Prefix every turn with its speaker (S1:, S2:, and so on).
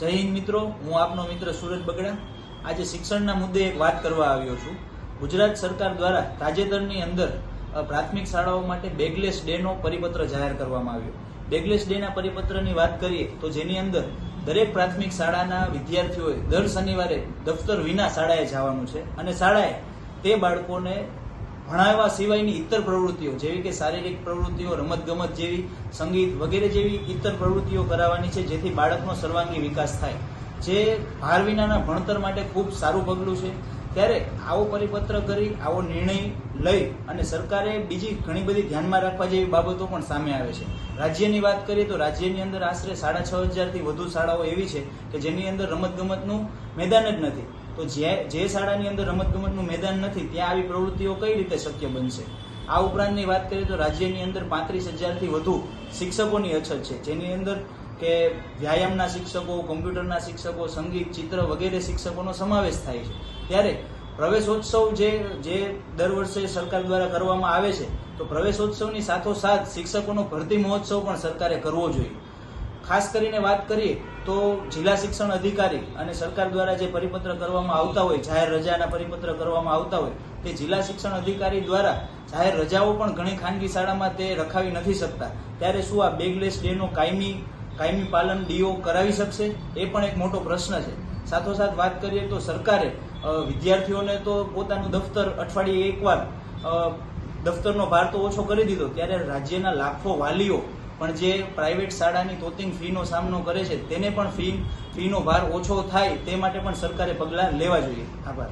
S1: જય હિન્દ મિત્રો, હું આપનો મિત્ર સુરજ બગડા. આજે શિક્ષણના મુદ્દે એક વાત કરવા આવ્યો છું. ગુજરાત સરકાર દ્વારા તાજેતરની અંદર પ્રાથમિક શાળાઓ માટે બેગલેસ ડેનો પરિપત્ર જાહેર કરવામાં આવ્યો. બેગલેસ ડેના પરિપત્રની વાત કરીએ તો જેની અંદર દરેક પ્રાથમિક શાળાના વિદ્યાર્થીઓએ દર શનિવારે દફતર વિના શાળાએ જવાનું છે અને શાળાએ તે બાળકોને ભણાવવા સિવાયની ઇતર પ્રવૃત્તિઓ, જેવી કે શારીરિક પ્રવૃત્તિઓ, રમતગમત જેવી, સંગીત વગેરે જેવી ઇતર પ્રવૃત્તિઓ કરાવવાની છે, જેથી બાળકનો સર્વાંગી વિકાસ થાય. જે ભાર વિનાના ભણતર માટે ખૂબ સારું પગલું છે. ત્યારે આવો પરિપત્ર કરી, આવો નિર્ણય લઈ અને સરકારે બીજી ઘણી બધી ધ્યાનમાં રાખવા જેવી બાબતો પણ સામે આવે છે. રાજ્યની વાત કરીએ તો રાજ્યની અંદર આશરે સાડા છ હજારથી વધુ શાળાઓ એવી છે કે જેની અંદર રમતગમતનું મેદાન જ નથી. તો જે જે શાળાની અંદર રમતગમતનું મેદાન નથી, ત્યાં આવી પ્રવૃત્તિઓ કઈ રીતે શક્ય બનશે? આ ઉપરાંતની વાત કરીએ તો રાજ્યની અંદર પાંત્રીસ હજારથી વધુ શિક્ષકોની અછત છે. જેની અંદર કે વ્યાયામના શિક્ષકો, કોમ્પ્યુટરના શિક્ષકો, સંગીત, ચિત્ર વગેરે શિક્ષકોનો સમાવેશ થાય છે. ત્યારે પ્રવેશોત્સવ જે જે દર વર્ષે સરકાર દ્વારા કરવામાં આવે છે, તો પ્રવેશોત્સવની સાથોસાથ શિક્ષકોનો ભરતી મહોત્સવ પણ સરકારે કરવો જોઈએ. ખાસ કરીને વાત કરીએ તો જિલ્લા શિક્ષણ અધિકારી અને સરકાર દ્વારા જે પરિપત્ર કરવામાં આવતા હોય, જાહેર રજાના પરિપત્ર કરવામાં આવતા હોય, તે જિલ્લા શિક્ષણ અધિકારી દ્વારા જાહેર રજાઓ પણ ઘણી ખાનગી શાળામાં તે રખાવી નથી શકતા. ત્યારે શું આ બેગલેસ ડેનો કાયમી કાયમી પાલન ડીઓ કરાવી શકશે? એ પણ એક મોટો પ્રશ્ન છે. સાથોસાથ વાત કરીએ તો સરકારે વિદ્યાર્થીઓને તો પોતાનું દફતર અઠવાડિયે એકવાર દફતરનો ભાર તો ઓછો કરી દીધો. ત્યારે રાજ્યના લાખો વાલીઓ પણ જે પ્રાઇવેટ શાળાની તોતિંગ ફીનો સામનો કરે છે, તેને પણ ફી ફીનો ભાર ઓછો થાય તે માટે પણ સરકારે પગલાં લેવા જોઈએ. આભાર.